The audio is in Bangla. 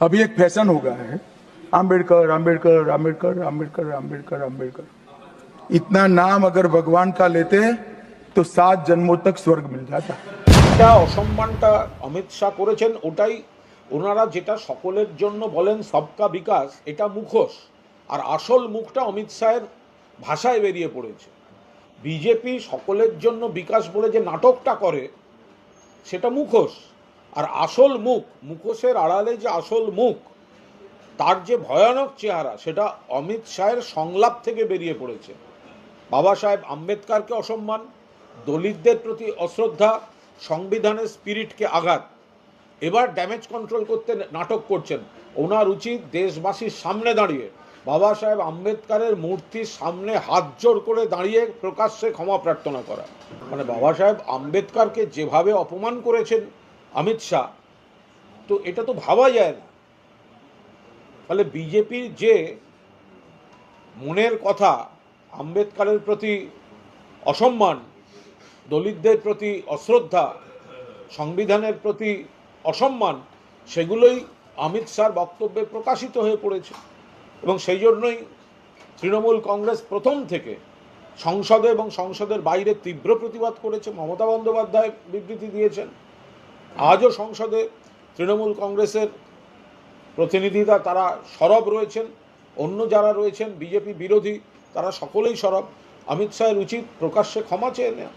अभी एक फैशन हो गया है आम्बेडकर आम्बेडकर आम्बेडकर आम्बेडकर आम्बेडकर आम्बेडकर इतना नाम अगर भगवान का लेते तो सात जन्मों तक स्वर्ग मिल जाता এটা অসম্মানটা অমিত শাহ করেছেন ওটাই ওনারা যেটা সকলের জন্য বলেন সবকা বিকাশ এটা মুখোশ আর আসল মুখটা অমিত শাহের ভাষায় বেরিয়ে পড়েছে বিজেপি সকলের জন্য বিকাশ বলে যে নাটকটা করে সেটা মুখোশ আর আসল মুখ, মুখোশের আড়ালে যে আসল মুখ, তার যে ভয়ানক চেহারা, সেটা অমিত শাহের সংলাপ থেকে বেরিয়ে পড়েছে। বাবা সাহেব আম্বেদকারকে অসম্মান, দলিতদের প্রতি অশ্রদ্ধা, সংবিধানের স্পিরিটকে আঘাত। এবার ড্যামেজ কন্ট্রোল করতে নাটক করছেন। ওনার উচিত দেশবাসীর সামনে দাঁড়িয়ে, বাবা সাহেব আম্বেদকারের মূর্তির সামনে হাত জোড় করে দাঁড়িয়ে প্রকাশ্যে ক্ষমা প্রার্থনা করা। মানে বাবা সাহেব আম্বেদকারকে যেভাবে অপমান করেছেন অমিত শাহ, তো এটা তো ভাবা যায় না। ফলে বিজেপির যে মনের কথা, আম্বেদকারের প্রতি অসম্মান, দলিতদের প্রতি অশ্রদ্ধা, সংবিধানের প্রতি অসম্মান, সেগুলোই অমিত শাহর বক্তব্যে প্রকাশিত হয়ে পড়েছে। এবং সেই জন্যই তৃণমূল কংগ্রেস প্রথম থেকে সংসদে এবং সংসদের বাইরে তীব্র প্রতিবাদ করেছে। মমতা বন্দ্যোপাধ্যায় বিবৃতি দিয়েছেন। আজও সংসদে তৃণমূল কংগ্রেসের প্রতিনিধিরা তারা সরব রয়েছেন, অন্য যারা রয়েছেন, বিজেপি বিরোধী, তারা সকলেই সরব। অমিত শাহের উচিত প্রকাশ্যে ক্ষমা চেয়ে নেওয়া।